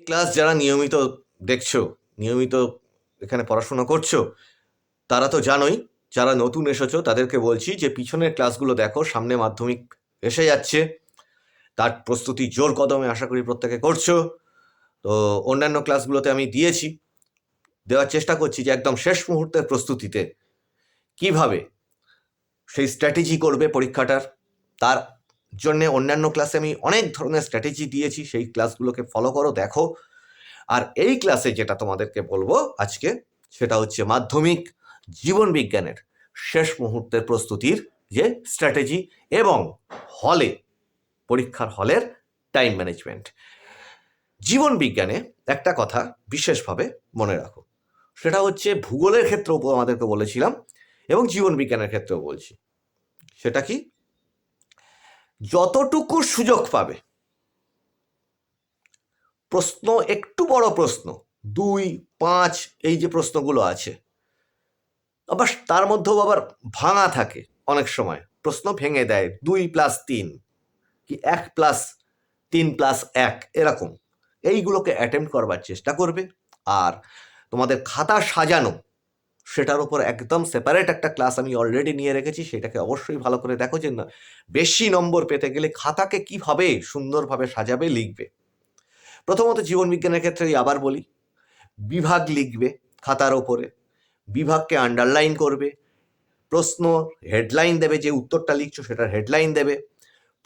Class যারা নিয়মিত দেখছ, নিয়মিত এখানে পড়াশোনা করছ, তারা তো জানোই, যারা নতুন এসেছ, তাদেরকে বলছি যে পিছনের ক্লাসগুলো দেখো, সামনে মাধ্যমিক এসে যাচ্ছে। তার প্রস্তুতি জোর কদমে আশা করি প্রত্যেকে করছ। তো অন্যান্য ক্লাসগুলোতে আমি দিয়েছি। দেওয়ার চেষ্টা করছি যে একদম শেষ মুহূর্তের প্রস্তুতিতে। কীভাবে? সেই স্ট্র্যাটেজি করবে পরীক্ষাটার। তার জন্য অন্যান্য ক্লাসে আমি অনেক ধরনের স্ট্র্যাটেজি দিয়েছি, সেই ক্লাসগুলোকে ফলো করো, দেখো। আর এই ক্লাসে যেটা তোমাদেরকে বলব আজকে, সেটা হচ্ছে মাধ্যমিক জীবন বিজ্ঞানের শেষ মুহূর্তের প্রস্তুতির যে স্ট্র্যাটেজি এবং হলে পরীক্ষার হলের টাইম ম্যানেজমেন্ট জীবন বিজ্ঞানে একটা কথা বিশেষভাবে মনে রাখো, সেটা হচ্ছে ভূগোলের ক্ষেত্রেও আমাদেরকে বলেছিলাম এবং জীবন বিজ্ঞানের ক্ষেত্রেও বলছি। সেটা কি? যতটুকু সুযোগ পাবে। প্রশ্ন একটু বড় প্রশ্ন। দুই, পাঁচ, এই যে প্রশ্নগুলো আছে। আবার তার মধ্যেও আবার ভাঙা থাকে অনেক সময়। প্রশ্ন ভেঙে দেয়, দুই প্লাস তিন, কি এক প্লাস তিন প্লাস এক, এরকম। এইগুলোকে অ্যাটেম্প করবার চেষ্টা করবে। আর তোমাদের খাতা সাজানো সেটার উপর একদম সেপারেট একটা ক্লাস আমি অলরেডি নিয়ে রেখেছি, সেটাকে অবশ্যই ভালো করে দেখো যে না, বেশি নম্বর পেতে গেলে খাতাকে কীভাবে সুন্দরভাবে সাজাবে, লিখবে। প্রথমত জীবন বিজ্ঞানের ক্ষেত্রে আবার বলি, বিভাগ লিখবে খাতার ওপরে বিভাগকে আন্ডারলাইন করবে, প্রশ্ন হেডলাইন দেবে, যে উত্তরটা লিখছো সেটার হেডলাইন দেবে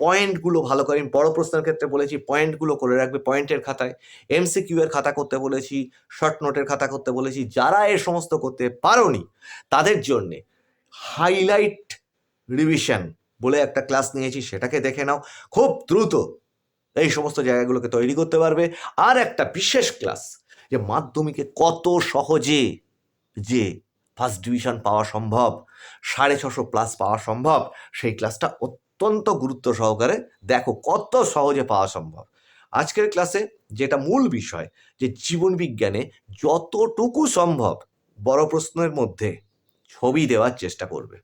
পয়েন্টগুলো ভালো করে বড় প্রশ্নের ক্ষেত্রে বলেছি পয়েন্টগুলো করে রাখবে পয়েন্টের খাতায় এমসিকিউ এর খাতা করতে বলেছি শর্ট নোটের খাতা করতে বলেছি, যারা এ সমস্ত করতে পারোনি, তাদের জন্যে হাইলাইট রিভিশন বলে একটা ক্লাস নিয়েছি, সেটাকে দেখে নাও, খুব দ্রুত এই সমস্ত জায়গাগুলোকে তৈরি করতে পারবে। আর একটা বিশেষ ক্লাস যে মাধ্যমিকে কত সহজে যে ফার্স্ট ডিভিশন পাওয়া সম্ভব, সাড়ে ছশো প্লাস পাওয়া সম্ভব, সেই ক্লাসটা অত্যন্ত গুরুত্ব সহকারে দেখো কত সহজে পাওয়া সম্ভব। আজকের ক্লাসে যেটা মূল বিষয়, যে জীবন বিজ্ঞানে যতটুকু সম্ভব বড় প্রশ্নের মধ্যে ছবি দেওয়ার চেষ্টা করবে।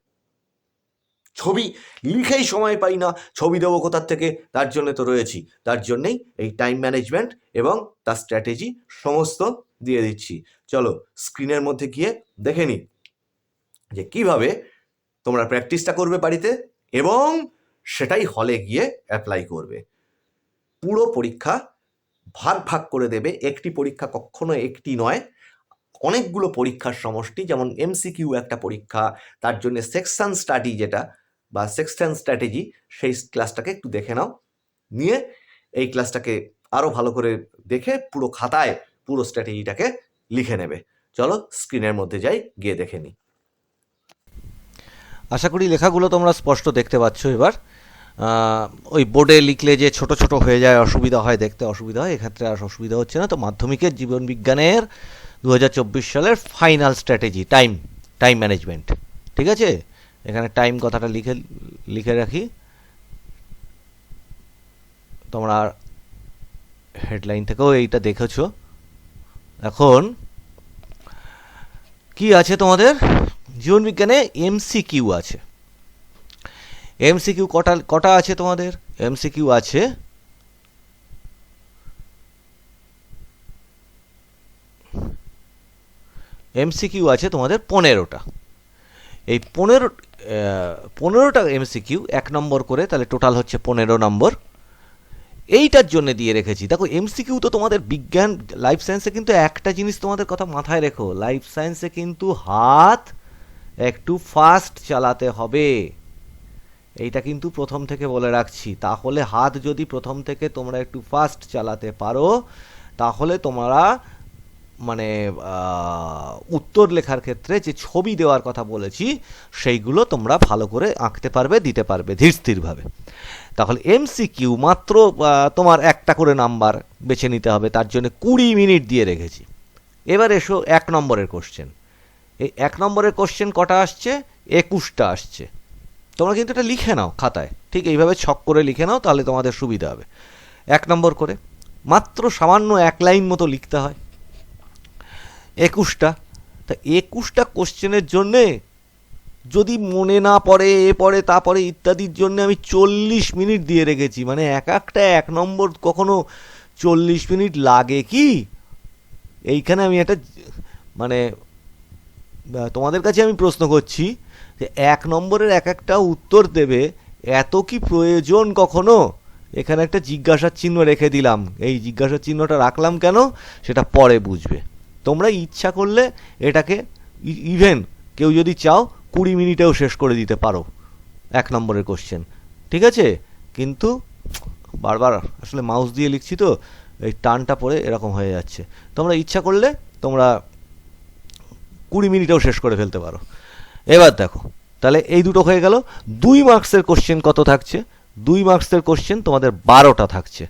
ছবি লিখেই সময় পাই না, ছবি দেবো কোথার থেকে? তার জন্য তো রয়েছি। তার জন্যেই এই টাইম ম্যানেজমেন্ট এবং তার স্ট্র্যাটেজি সমস্ত দিয়ে দিচ্ছি। চলো স্ক্রিনের মধ্যে গিয়ে দেখে নিই যে কীভাবে তোমরা প্র্যাকটিসটা করবে বাড়িতে এবং সেটাই হলে গিয়ে অ্যাপ্লাই করবে। পুরো পরীক্ষা ভাগ ভাগ করে দেবে। একটি পরীক্ষা কখনো একটি নয়। অনেকগুলো পরীক্ষার সমষ্টি, যেমন এমসিকিউ একটা পরীক্ষা, তার জন্য সেকশন স্টাডি যেটা বা সেকশন স্ট্র্যাটেজি সেই ক্লাসটাকে একটু দেখে নাও। নিয়ে এই ক্লাসটাকে আরও ভালো করে দেখে পুরো খাতায় পুরো স্ট্র্যাটেজিটাকে লিখে নেবে। চলো স্ক্রিনের মধ্যে যাই, গিয়ে দেখে নিই। আশা করি লেখাগুলো তোমরা স্পষ্ট দেখতে পাচ্ছ এবার। ওই বোর্ডে লিখলে যে ছোট ছোট হয়ে যায়, অসুবিধা হয়, দেখতে অসুবিধা হয়, এক্ষেত্রে আর অসুবিধা হচ্ছে না। তো মাধ্যমিকের জীবন বিজ্ঞানের দু হাজার চব্বিশ সালের final strategy time time management ঠিক আছে? এখানে টাইম কথাটা লিখে লিখে রাখি। তোমরা হেডলাইন থেকেও এইটা দেখেছ। এখন, কি আছে তোমাদের? জীবন বিজ্ঞানে এমসিকিউ আছে। এমসিকিউ কটা কটা আছে তোমাদের? এমসিকিউ আছে। এমসিকিউ আছে তোমাদের পনেরোটা। এই পনেরো পনেরোটা এমসিকিউ এক নম্বর করে, তাহলে টোটাল হচ্ছে পনেরো নম্বর। এইটার জন্য দিয়ে রেখেছি। দেখো এমসিকিউ তো তোমাদের বিজ্ঞান লাইফ সায়েন্সে কিন্তু একটা জিনিস তোমাদের কথা মাথায় রেখো। লাইফ সায়েন্সে কিন্তু হাত একটু ফাস্ট চালাতে হবে। এইটা কিন্তু প্রথম থেকে বলে রাখছি। তাহলে হাত যদি প্রথম থেকে তোমরা একটু ফাস্ট চালাতে পারো, তাহলে তোমরা মানে উত্তর লেখার ক্ষেত্রে যে ছবি দেওয়ার কথা বলেছি, সেইগুলো তোমরা ভালো করে আঁকতে পারবে, দিতে পারবে ধীর স্থিরভাবে তাহলে এমসিকিউ মাত্র তোমার একটা করে নাম্বার বেছে নিতে হবে, তার জন্য কুড়ি মিনিট দিয়ে রেখেছি। এবার এসো এক নম্বরের কোশ্চেন এই এক নম্বরের কোশ্চেন কটা আসছে? একুশটা আসছে। তোমরা কিন্তু এটা লিখে নাও খাতায়। ঠিক এইভাবে ছক করে লিখে নাও, তাহলে তোমাদের সুবিধা হবে। এক নম্বর করে, মাত্র সামান্য এক লাইন মতো লিখতে হয়। একুশটা, তা একুশটা কোশ্চেনের জন্যে যদি মনে না পড়ে, এ পড়ে, তা পড়ে ইত্যাদির জন্য আমি চল্লিশ মিনিট দিয়ে রেখেছি। মানে এক একটা এক নম্বর কখনো চল্লিশ মিনিট লাগে কি? এইখানে আমি একটা মানে তোমাদের কাছে আমি প্রশ্ন করছি যে এক নম্বরের এক একটা উত্তর দেবে, এত কি প্রয়োজন কখনো? এখানে একটা জিজ্ঞাসার চিহ্ন রেখে দিলাম। এই জিজ্ঞাসার চিহ্নটা রাখলাম কেন? সেটা পরে বুঝবে। তোমরা ইচ্ছা করলে এটাকে ইভেন কেউ যদি চাও, কুড়ি মিনিটেও শেষ করে দিতে পারো। এক নম্বরের কোশ্চেন ঠিক আছে? কিন্তু বারবার আসলে মাউস দিয়ে লিখছি তো, এই টানটা পড়ে এরকম হয়ে যাচ্ছে। তোমরা ইচ্ছা করলে তোমরা কুড়ি মিনিটেও শেষ করে ফেলতে পারো। এবার দেখো, তাহলে এই দুটো হয়ে গেল, দুই মার্কসের কোশ্চেন কত থাকছে? দুই মার্কসের কোশ্চেন তোমাদের বারোটা থাকছে।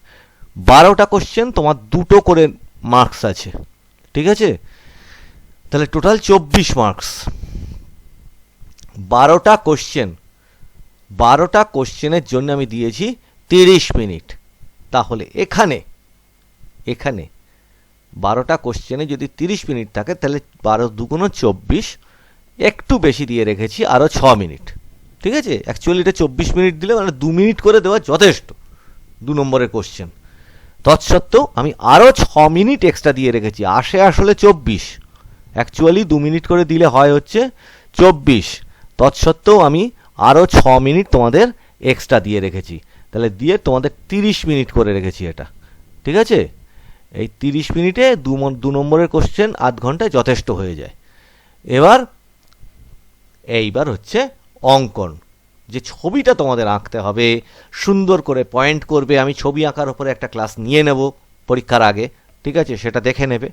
বারোটা কোশ্চেন তোমার দুটো করে মার্কস আছে, ঠিক আছে? তাহলে টোটাল চব্বিশ মার্কস বারোটা কোশ্চেন বারোটা কোশ্চেনের জন্য আমি দিয়েছি তিরিশ মিনিট তাহলে এখানে এখানে বারোটা কোশ্চেনে যদি তিরিশ মিনিট থাকে, তাহলে বারো দুগুণ চব্বিশ একটু বেশি দিয়ে রেখেছি আরও ছ মিনিট। ঠিক আছে? অ্যাকচুয়ালি এটা চব্বিশ মিনিট দিলে মানে দু মিনিট করে দেওয়া যথেষ্ট। দু নম্বরের কোশ্চেন তৎসত্ত্বেও আমি আরও ছ মিনিট এক্সট্রা দিয়ে রেখেছি, আসে আসলে চব্বিশ। অ্যাকচুয়ালি দু মিনিট করে দিলে হয় হচ্ছে চব্বিশ। তৎসত্ত্বেও আমি আরও ছ মিনিট তোমাদের এক্সট্রা দিয়ে রেখেছি। তাহলে দিয়ে তোমাদের তিরিশ মিনিট করে রেখেছি এটা। ঠিক আছে? এই তিরিশ মিনিটে দু দু নম্বরের কোশ্চেন আধ ঘন্টায় যথেষ্ট হয়ে যায়। এবার এইবার হচ্ছে অঙ্কন। যে ছবিটা তোমাদের আঁকতে হবে, সুন্দর করে পয়েন্ট করবে, আমি ছবি আঁকার ওপরে একটা ক্লাস নিয়ে নেব পরীক্ষার আগে, ঠিক আছে? সেটা দেখে নেবে।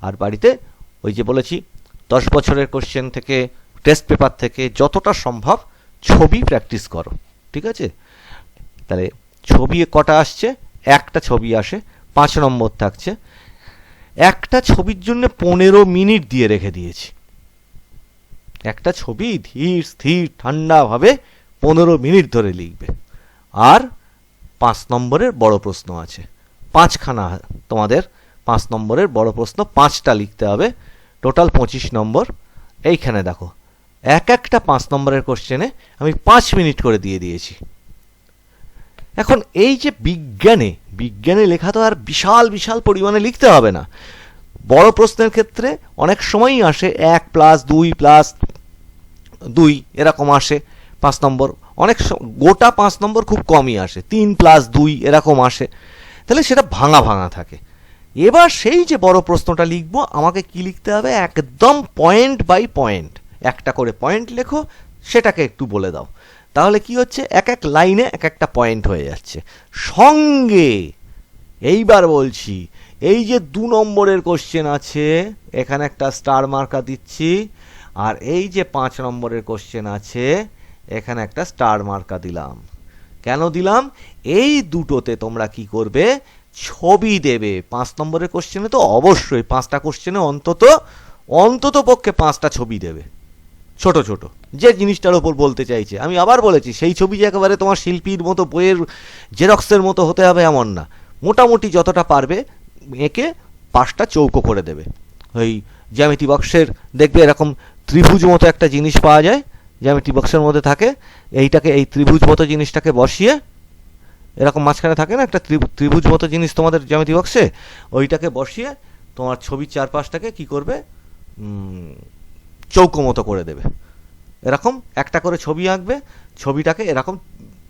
আর বাড়িতে ওই যে বলেছি, দশ বছরের কোশ্চেন থেকে টেস্ট পেপার থেকে যতটা সম্ভব ছবি প্র্যাকটিস করো, ঠিক আছে? তাহলে ছবি কটা আসছে? একটা ছবি আসে, পাঁচ নম্বর থাকছে। একটা ছবির জন্য পনেরো মিনিট দিয়ে রেখে দিয়েছি। একটা ছবি ধীর, স্থির ঠান্ডাভাবে পনেরো মিনিট ধরে লিখবে। আর পাঁচ নম্বরের বড় প্রশ্ন আছে। পাঁচখানা তোমাদের পাঁচ নম্বরের বড় প্রশ্ন পাঁচটা লিখতে হবে। টোটাল পঁচিশ নম্বর। এইখানে দেখো, এক একটা পাঁচ নম্বরের কোশ্চেনে আমি পাঁচ মিনিট করে দিয়ে দিয়েছি। এখন এই যে বিজ্ঞানে বিজ্ঞানে লেখা তো আর বিশাল বিশাল পরিমাণে লিখতে হবে না। বড় প্রশ্নের ক্ষেত্রে অনেক সময়ই আসে, এক প্লাস দুই প্লাস দুই, এরকম আসে, পাঁচ নম্বর। অনেক গোটা পাঁচ নম্বর খুব কমই আসে, তিন প্লাস দুই, এরকম আসে। তাহলে সেটা ভাঙা ভাঙা থাকে। এবার সেই যে বড় প্রশ্নটা লিখব, আমাকে কি লিখতে হবে? একদম পয়েন্ট বাই পয়েন্ট একটা করে পয়েন্ট লেখো, সেটাকে একটু বলে দাও। তাহলে কি হচ্ছে? এক এক লাইনে এক একটা পয়েন্ট হয়ে যাচ্ছে। সঙ্গে, এইবার বলছি, এই যে দু নম্বরের কোশ্চেন আছে, এখানে একটা স্টার মার্কা দিচ্ছি। আর এই যে পাঁচ নম্বরের কোশ্চেন আছে, এখানে একটা স্টার মার্কা দিলাম। কেন দিলাম? এই দুটোতে তোমরা কি করবে? ছবি দেবে। পাঁচ নম্বরের কোশ্চেনে তো অবশ্যই পাঁচটা কোশ্চেনে অন্তত অন্তত পক্ষে পাঁচটা ছবি দেবে। ছোট ছোট। যে জিনিসটার ওপর বলতে চাইছে। আমি আবার বলেছি, সেই ছবি যে একেবারে তোমার শিল্পীর মতো, বইয়ের জেরক্সের মতো হতে হবে এমন না। মোটামুটি যতটা পারবে, এঁকে পাঁচটা চৌকো করে দেবে। ওই জ্যামিতি বক্সের, দেখবে এরকম ত্রিভুজ মতো একটা জিনিস পাওয়া যায় জ্যামিতি বক্সের মধ্যে থাকে, এইটাকে, এই ত্রিভুজ মতো জিনিসটাকে বসিয়ে, এরকম মাঝখানে থাকে না, একটা ত্রিভু- ত্রিভুজ মতো জিনিস তোমাদের জ্যামিতি বক্সে ওইটাকে বসিয়ে তোমার ছবির চারপাশটাকে কি করবে? চৌকো মতো করে দেবে। এরকম একটা করে ছবি আঁকবে, ছবিটাকে এরকম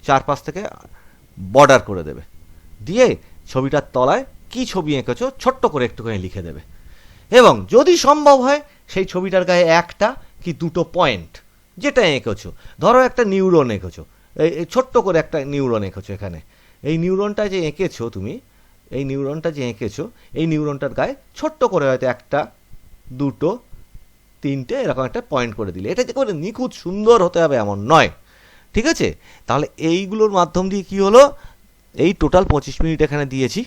চারপাশ থেকে বর্ডার করে দেবে। দিয়ে ছবিটার তলায় কি ছবি এঁকেছো, ছোট্ট করে একটুখানি লিখে দেবে। এবং যদি সম্ভব হয় সেই ছবিটার গায়ে একটা কি দুটো পয়েন্ট যেটা এঁকেছো। ধরো একটা নিউরন এঁকেছো। এই ছোট্ট করে একটা নিউরন এঁকেছো এখানে। এই নিউরনটা যে এঁকেছো তুমি, এই নিউরনটা যে এঁকেছো, এই নিউরনটার গায়ে ছোট্ট করে হয়তো একটা, দুটো, তিনটে এরকম একটা পয়েন্ট করে দিলে। এটা যে করে নিখুঁত সুন্দর হতে হবে, এমন নয়। ঠিক আছে? তাহলে এইগুলোর মাধ্যম দিয়ে কি হলো? এই টোটাল পঁচিশ মিনিট এখানে দিয়েছি।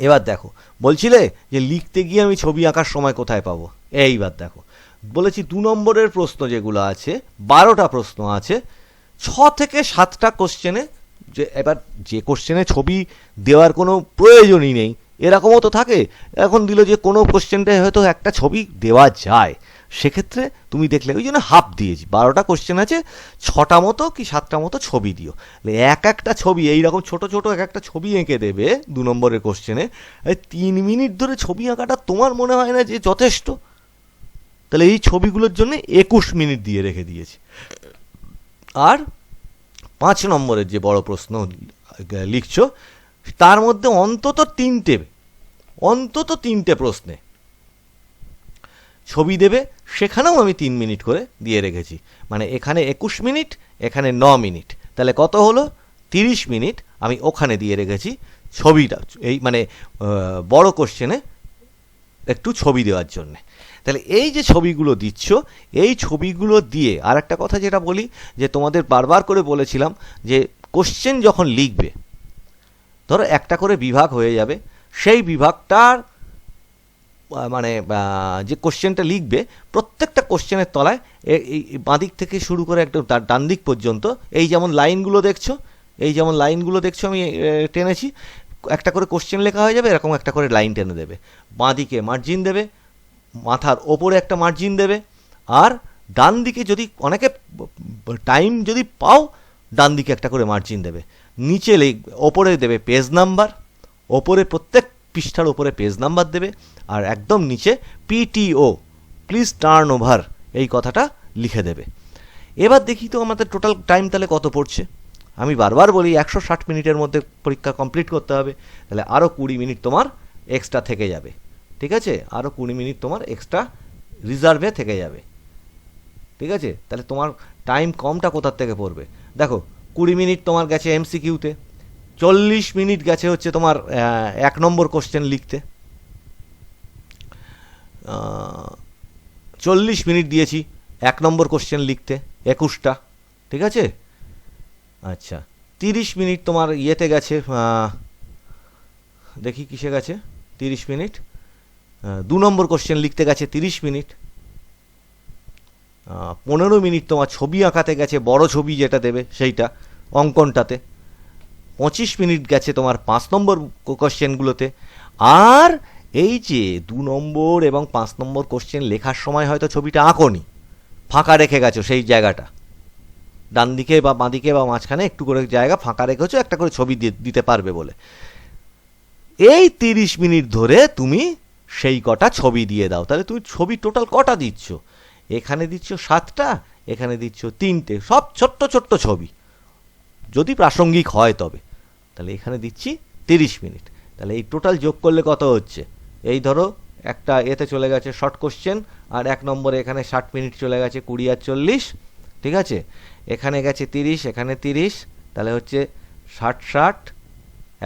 এবার দেখো, বলছিলে যে লিখতে গিয়ে আমি ছবি আঁকার সময় কোথায় পাবো? এইবার দেখো, বলেছি দু নম্বরের প্রশ্ন যেগুলো আছে, বারোটা প্রশ্ন আছে, ছ থেকে সাতটা কোশ্চেনে যে এবার যে কোশ্চেনে ছবি দেওয়ার কোনো প্রয়োজনই নেই, এরকমও তো থাকে, এখন দিল যে কোনো কোশ্চেনটায় হয়তো একটা ছবি দেওয়া যায়। সেক্ষেত্রে তুমি দেখলে ওই জন্য হাফ দিয়েছি। বারোটা কোশ্চেন আছে, ছটা মতো কি সাতটা মতো ছবি দিও। এক একটা ছবি, এইরকম ছোট ছোট এক একটা ছবি এঁকে দেবে দু নম্বরের কোশ্চেনে তিন মিনিট ধরে ছবি আঁকাটা তোমার মনে হয় না যে যথেষ্ট? তাহলে এই ছবিগুলোর জন্য একুশ মিনিট দিয়ে রেখে দিয়েছি। আর পাঁচ নম্বরের যে বড় প্রশ্ন লিখছো, তার মধ্যে অন্তত তিনটে অন্তত তিনটে প্রশ্নে ছবি দেবে, সেখানেও আমি তিন মিনিট করে দিয়ে রেখেছি। মানে এখানে একুশ মিনিট, এখানে ন মিনিট। তাহলে কত হলো? তিরিশ মিনিট আমি ওখানে দিয়ে রেখেছি ছবিটা, এই মানে বড় কোশ্চেনে একটু ছবি দেওয়ার জন্যে। তাহলে এই যে ছবিগুলো দিচ্ছ, এই ছবিগুলো দিয়ে আর একটা কথা যেটা বলি, যে তোমাদের বারবার করে বলেছিলাম যে কোশ্চেন যখন লিখবে, ধরো একটা করে বিভাগ হয়ে যাবে, সেই বিভাগটার মানে যে কোশ্চেনটা লিখবে, প্রত্যেকটা কোশ্চেনের তলায় এই এই বাঁদিক থেকে শুরু করে একদম ডান দিক পর্যন্ত, এই যেমন লাইনগুলো দেখছ, এই যেমন লাইনগুলো দেখছ আমি টেনেছি, একটা করে কোশ্চেন লেখা হয়ে যাবে, এরকম একটা করে লাইন টেনে দেবে। বাঁদিকে মার্জিন দেবে, মাথার ওপরে একটা মার্জিন দেবে, আর ডান দিকে যদি অনেকে টাইম যদি পাও, ডান দিকে একটা করে মার্জিন দেবে। নিচে ওপরে দেবে পেজ নাম্বার ওপরে প্রত্যেক পৃষ্ঠার ওপরে পেজ নাম্বার দেবে আর একদম নিচে পিটিও প্লিজ টার্ন ওভার এই কথাটা লিখে দেবে। এবার দেখি তো আমাদের টোটাল টাইম তাহলে কত পড়ছে। আমি বারবার বলি একশো ষাট মিনিটের মধ্যে পরীক্ষা কমপ্লিট করতে হবে, তাহলে আরও কুড়ি মিনিট তোমার এক্সট্রা থেকে যাবে। ঠিক আছে? আরও কুড়ি মিনিট তোমার এক্সট্রা রিজার্ভে থেকে যাবে। ঠিক আছে? তাহলে তোমার টাইম কমটা কোথার থেকে পড়বে? দেখো, কুড়ি মিনিট তোমার গেছে এমসিকিউতে চল্লিশ মিনিট গেছে হচ্ছে তোমার এক নম্বর কোশ্চেন লিখতে। চল্লিশ মিনিট দিয়েছি এক নম্বর কোশ্চেন লিখতে, একুশটা, ঠিক আছে? আচ্ছা তিরিশ মিনিট তোমার ইয়েতে গেছে দেখি কিসে গেছে? তিরিশ মিনিট দু নম্বর কোশ্চেন লিখতে গেছে তিরিশ মিনিট। পনেরো মিনিট তোমার ছবি আঁকাতে গেছে, বড় ছবি যেটা দেবে সেইটা, অঙ্কনটাতে। পঁচিশ মিনিট গেছে তোমার পাঁচ নম্বর কোশ্চেনগুলোতে আর এই যে দু নম্বর এবং পাঁচ নম্বর কোশ্চেন লেখার সময় হয়তো ছবিটা আঁকোনি, ফাঁকা রেখে গেছো সেই জায়গাটা। ডান দিকে বা বাঁ দিকে বা মাঝখানে একটু করে জায়গা ফাঁকা রেখেছো, একটা করে ছবি দিতে পারবে বলে। এই তিরিশ মিনিট ধরে তুমি সেই কটা ছবি দিয়ে দাও। তাহলে তুমি ছবি টোটাল কটা দিচ্ছ? এখানে দিচ্ছ সাতটা, এখানে দিচ্ছ তিনটে, সব ছোট্ট ছোট্ট ছবি। যদি প্রাসঙ্গিক হয় তবে। তাহলে এখানে দিচ্ছি তিরিশ মিনিট। তাহলে এই টোটাল যোগ করলে কত হচ্ছে? এই ধরো, একটা এতে চলে গেছে শর্ট কোশ্চেন আর এক নম্বরে এখানে ষাট মিনিট চলে গেছে কুড়ি আর চল্লিশ, ঠিক আছে? এখানে গেছে তিরিশ, এখানে তিরিশ, তাহলে হচ্ছে ষাট ষাট,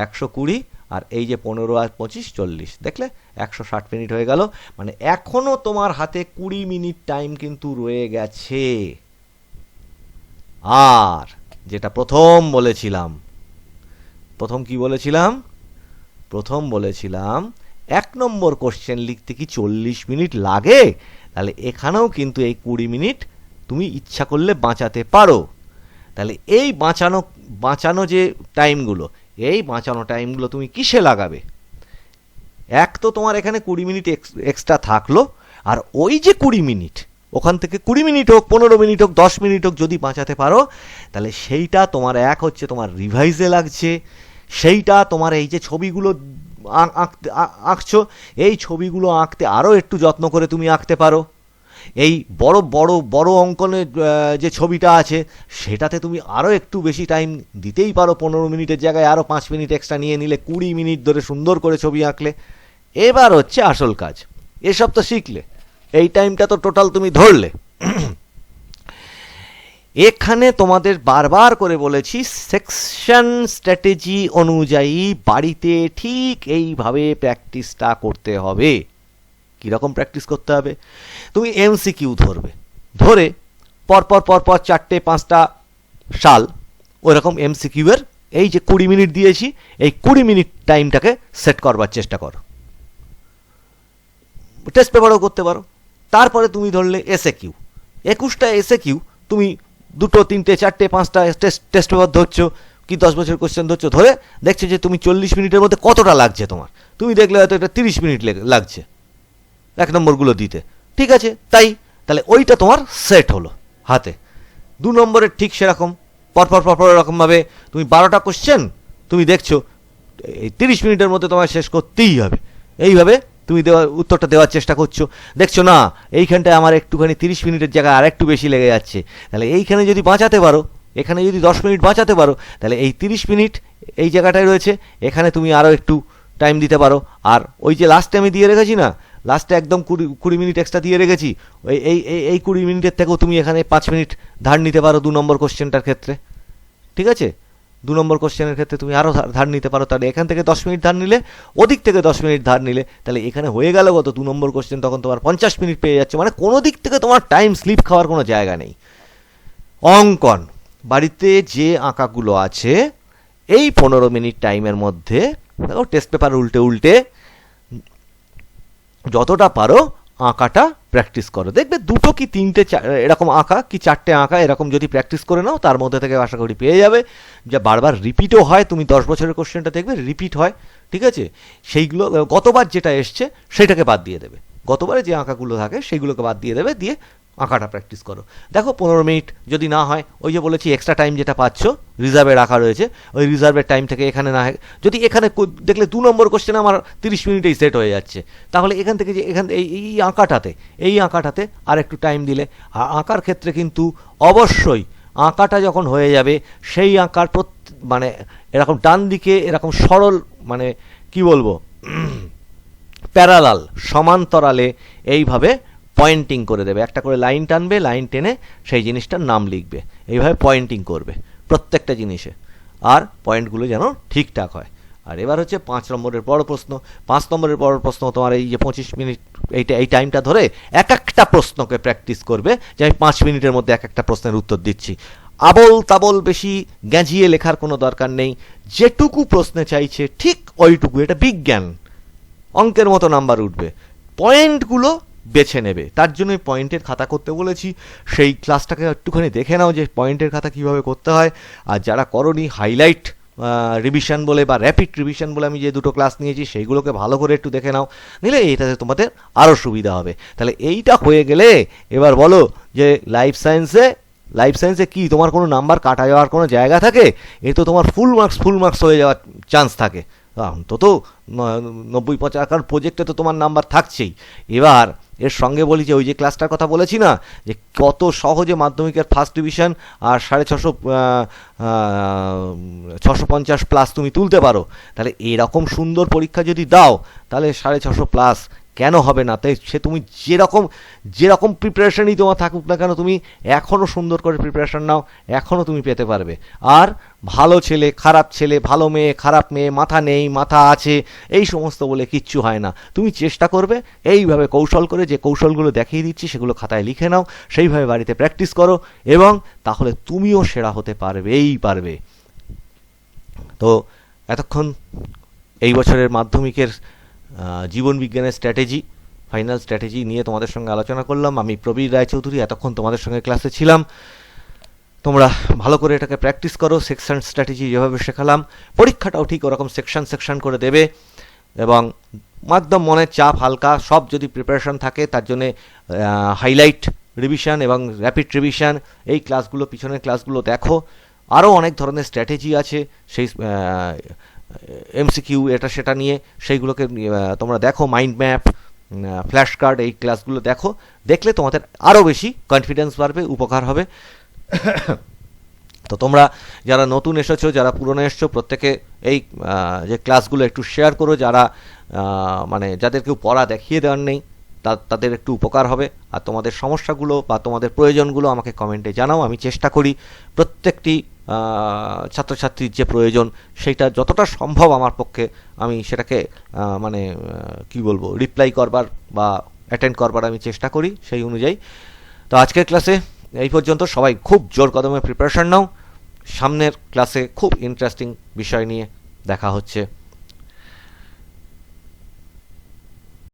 একশো কুড়ি, আর এই যে পনেরো আর পঁচিশ, চল্লিশ। দেখলে, একশো ষাট মিনিট হয়ে গেল। মানে এখনও তোমার হাতে কুড়ি মিনিট টাইম কিন্তু রয়ে গেছে। আর, যেটা প্রথম বলেছিলাম প্রথম কি বলেছিলাম? প্রথম বলেছিলাম, এক নম্বর কোশ্চেন লিখতে কি চল্লিশ মিনিট লাগে? তাহলে এখানেও কিন্তু এই কুড়ি মিনিট তুমি ইচ্ছা করলে বাঁচাতে পারো। তাহলে এই বাঁচানো বাঁচানো যে টাইমগুলো, এই বাঁচানো টাইমগুলো তুমি কিসে লাগাবে? এক তো তোমার এখানে কুড়ি মিনিট এক্সট্রা থাকল, আর ওই যে কুড়ি মিনিট, ওখান থেকে কুড়ি মিনিট হোক, পনেরো মিনিট হোক, দশ মিনিট হোক যদি বাঁচাতে পারো, তাহলে সেইটা তোমার এক হচ্ছে তোমার রিভাইজে লাগছে। সেইটা তোমার এই যে ছবিগুলো আঁকতে আঁকছো, এই ছবিগুলো আঁকতে আরও একটু যত্ন করে তুমি আঁকতে পারো। এই বড় বড় বড় অঙ্কনের যে ছবিটা আছে, সেটাতে তুমি আরও একটু বেশি টাইম দিতেই পারো। পনেরো মিনিটের জায়গায় আরও পাঁচ মিনিট এক্সট্রা নিয়ে নিলে, কুড়ি মিনিট ধরে সুন্দর করে ছবি আঁকলে। এবার হচ্ছে আসল কাজ। এসব তো শিখলে। এই টাইমটা তো টোটাল তুমি ধরলে। এখানে তোমাদের বারবার করে বলেছি সেকশন স্ট্র্যাটেজি অনুযায়ী বাড়িতে ঠিক এইভাবে প্র্যাকটিসটা করতে হবে। কীরকম প্র্যাকটিস করতে হবে? তুমি এমসিকিউ ধরবে। ধরে পরপর পরপর চারটে, পাঁচটা সাল ওরকম এমসিকিউ এর এই যে কুড়ি মিনিট দিয়েছি, এই কুড়ি মিনিট টাইমটাকে সেট করবার চেষ্টা করো। টেস্ট পেপারও করতে পারো। তারপরে তুমি ধরলে এসে কিউ একুশটা এসে কিউ তুমি দুটো, তিনটে, চারটে, পাঁচটা টেস্ট টেস্ট পেপার ধরছো, কি দশ বছর কোশ্চেন ধরছো, ধরে দেখছ যে তুমি চল্লিশ মিনিটের মধ্যে কতটা লাগছে তোমার। তুমি দেখলে হয়তো এটা তিরিশ মিনিট লেগে- লাগছে এক নম্বরগুলো দিতে। ঠিক আছে, তাই, তাহলে ওইটা তোমার সেট হলো হাতে। দু নম্বরের ঠিক সেরকম, পরপর পরপর এরকমভাবে তুমি বারোটা কোশ্চেন তুমি দেখছ, এই তিরিশ মিনিটের মধ্যে তোমায় শেষ করতেই হবে। এইভাবে তুমি দেওয়ার উত্তরটা দেওয়ার চেষ্টা করছ। দেখছ না, এইখানটায় আমার একটুখানি তিরিশ মিনিটের জায়গায় আর একটু বেশি লেগে যাচ্ছে। তাহলে এইখানে যদি বাঁচাতে পারো, এখানে যদি দশ মিনিট বাঁচাতে পারো, তাহলে এই তিরিশ মিনিট এই জায়গাটায় রয়েছে, এখানে তুমি আরও একটু টাইম দিতে পারো। আর ওই যে লাস্টে আমি দিয়ে রেখেছি না লাস্টে একদম কুড়ি কুড়ি মিনিট এক্সট্রা দিয়ে রেখেছি, ওই, এই এই এই কুড়ি মিনিটের থেকেও তুমি এখানে পাঁচ মিনিট ধার নিতে পারো দু নম্বর কোশ্চেনটার ক্ষেত্রে। ঠিক আছে? দু নম্বর কোশ্চেনের ক্ষেত্রে তুমি আরও ধার নিতে পারো। তাহলে এখান থেকে দশ মিনিট ধার নিলে, ওদিক থেকে দশ মিনিট ধার নিলে, তাহলে এখানে হয়ে গেল কত? দু নম্বর কোশ্চেন তখন তোমার পঞ্চাশ মিনিট পেয়ে যাচ্ছে। মানে কোনো দিক থেকে তোমার টাইম স্লিপ খাওয়ার কোনো জায়গা নেই। অঙ্কন, বাড়িতে যে আঁকাগুলো আছে, এই পনেরো মিনিট টাইমের মধ্যে, দেখো টেস্ট পেপার উল্টে উল্টে, যতটা পারো আঁকাটা প্র্যাকটিস করো। দেখবে দুটো কি তিনটে এরকম আঁকা, কি চারটে আঁকা, এরকম যদি প্র্যাকটিস করে নাও, তার মধ্যে থেকে আশা করি পেয়ে যাবে। যা বারবার রিপিটও হয়, তুমি দশ বছরের কোশ্চেনটা দেখবে রিপিট হয়, ঠিক আছে? সেইগুলো, গতবার যেটা এসছে, সেটাকে বাদ দিয়ে দেবে। গতবারে যে আঁকাগুলো থাকে সেইগুলোকে বাদ দিয়ে দেবে, দিয়ে আঁকাটা প্র্যাকটিস করো। দেখো পনেরো মিনিট যদি না হয়, ওই যে বলেছি এক্সট্রা টাইম যেটা পাচ্ছ রিজার্ভে রাখা রয়েছে। ওই রিজার্ভের টাইম থেকে এখানে না যদি এখানে দেখলে দু নম্বর কোশ্চেন আমার তিরিশ মিনিটেই সেট হয়ে যাচ্ছে। তাহলে এখান থেকে যে এখান এই এই আঁকাটাতে এই আঁকাটাতে আর একটু টাইম দিলে আর আঁকার ক্ষেত্রে কিন্তু অবশ্যই আঁকাটা যখন হয়ে যাবে, সেই আঁকার মানে এরকম ডান দিকে এরকম সরল মানে কি বলব? প্যারালাল সমান্তরালে এইভাবে পয়েন্টিং করে দেবে। একটা করে লাইন টানবে লাইন টেনে সেই জিনিসটার নাম লিখবে। এইভাবে পয়েন্টিং করবে প্রত্যেকটা জিনিসে। আর পয়েন্টগুলো যেন ঠিকঠাক হয়। আর এবার হচ্ছে পাঁচ নম্বরের বড় প্রশ্ন। পাঁচ নম্বরের বড় প্রশ্ন তোমার এই যে পঁচিশ মিনিট এইটা এই টাইমটা ধরে এক একটা প্রশ্নকে প্র্যাকটিস করবে। যে আমি পাঁচ মিনিটের মধ্যে এক একটা প্রশ্নের উত্তর দিচ্ছি। আবল তাবল বেশি গ্যাঁজিয়ে লেখার কোনো দরকার নেই। যেটুকু প্রশ্নে চাইছে ঠিক ওইটুকু। এটা বিজ্ঞান। অঙ্কের মতো নাম্বার উঠবে। পয়েন্টগুলো বেছে নেবে। তার জন্য পয়েন্টের খাতা করতে বলেছি। সেই ক্লাসটাকে একটুখানি দেখে নাও যে পয়েন্টের খাতা কীভাবে করতে হয়। আর যারা করনি হাইলাইট রিভিশন বলে বা র্যাপিড রিভিশন বলে আমি যে দুটো ক্লাস নিয়েছি, সেইগুলোকে ভালো করে একটু দেখে নাও। নিলে এটাতে তোমাদের আরও সুবিধা হবে। তাহলে এইটা হয়ে গেলে এবার বলো যে লাইফ সায়েন্সে লাইফ সায়েন্সে কি? তোমার কোনো নাম্বার কাটা যাওয়ার কোনো জায়গা থাকে? এ তো তোমার ফুল মার্কস ফুল মার্কস হয়ে যাওয়ার চান্স থাকে। অন্তত, নব্বই পঁচাশ কারণ প্রজেক্টে তো তোমার নাম্বার থাকছেই। এবার এর সঙ্গে বলি যে ওই যে ক্লাসটার কথা বলেছি না, যে কত সহজে মাধ্যমিকের ফার্স্ট ডিভিশন আর সাড়ে ছশো ছশো পঞ্চাশ প্লাস তুমি তুলতে পারো। তাহলে এরকম সুন্দর পরীক্ষা যদি দাও, তাহলে সাড়ে ছশো প্লাস কেন হবে না? তাই সে তুমি যেরকম যেরকম প্রিপারেশানই তোমার থাকুক না কেন, তুমি এখনও সুন্দর করে প্রিপারেশন নাও এখনও তুমি পেতে পারবে। আর ভালো ছেলে, খারাপ ছেলে, ভালো মেয়ে, খারাপ মেয়ে, মাথা নেই, মাথা আছে, এই সমস্ত বলে কিচ্ছু হয় না। তুমি চেষ্টা করবে, এইভাবে কৌশল করে যে কৌশলগুলো দেখিয়ে দিচ্ছি, সেগুলো খাতায় লিখে নাও, সেইভাবে বাড়িতে প্র্যাকটিস করো এবং তাহলে তুমিও সেরা হতে পারবেই পারবে। তো এতক্ষণ এই বছরের মাধ্যমিকের আহ, জীবন বিজ্ঞানের স্ট্র্যাটেজি ফাইনাল স্ট্র্যাটেজি নিয়ে তোমাদের সঙ্গে আলোচনা করলাম। আমি প্রবীর রায়চৌধুরী এতক্ষণ তোমাদের সঙ্গে ক্লাসে ছিলাম। তোমরা ভালো করে এটাকে প্র্যাকটিস করো সেকশন স্ট্র্যাটেজি যেভাবে শেখালাম। পরীক্ষাটাও ঠিক ওরকম সেকশন সেকশন করে দেবে এবং একদম মনের চাপ হালকা সব যদি প্রিপারেশন থাকে তার জন্যে হাইলাইট রিভিশন এবং র্যাপিড রিভিশন এই ক্লাসগুলো পিছনের ক্লাসগুলো দেখো। আরও অনেক ধরনের স্ট্র্যাটেজি আছে। সেই এমসিকিউ, এটা সেটা নিয়ে সেইগুলোকে তোমরা দেখো মাইন্ড ম্যাপ ফ্ল্যাশ কার্ড এই ক্লাসগুলো দেখো। দেখলে তোমাদের আরও বেশি কনফিডেন্স বাড়বে, উপকার হবে। তো তোমরা যারা নতুন এসেছ, যারা পুরনো এসছো, প্রত্যেকে এই যে ক্লাসগুলো একটু শেয়ার করো, যারা মানে যাদের কেউ পড়া দেখিয়ে দেওয়ার নেই তাদের একটু উপকার হবে। আর তোমাদের সমস্যাগুলো বা তোমাদের প্রয়োজনগুলো আমাকে কমেন্টে জানাও, আমি চেষ্টা করি প্রত্যেকটি ছাত্রছাত্রীর যে প্রয়োজন, সেটা যতটা সম্ভব আমার পক্ষে আমি সেটাকে মানে কি বলব রিপ্লাই করবার বা অ্যাটেন্ড করবার আমি চেষ্টা করি সেই অনুযায়ী। তো আজকের ক্লাসে এই পর্যন্ত। সবাই খুব জোর কদমে প্রিপারেশন নাও। সামনের ক্লাসে খুব ইন্টারেস্টিং বিষয় নিয়ে দেখা হচ্ছে।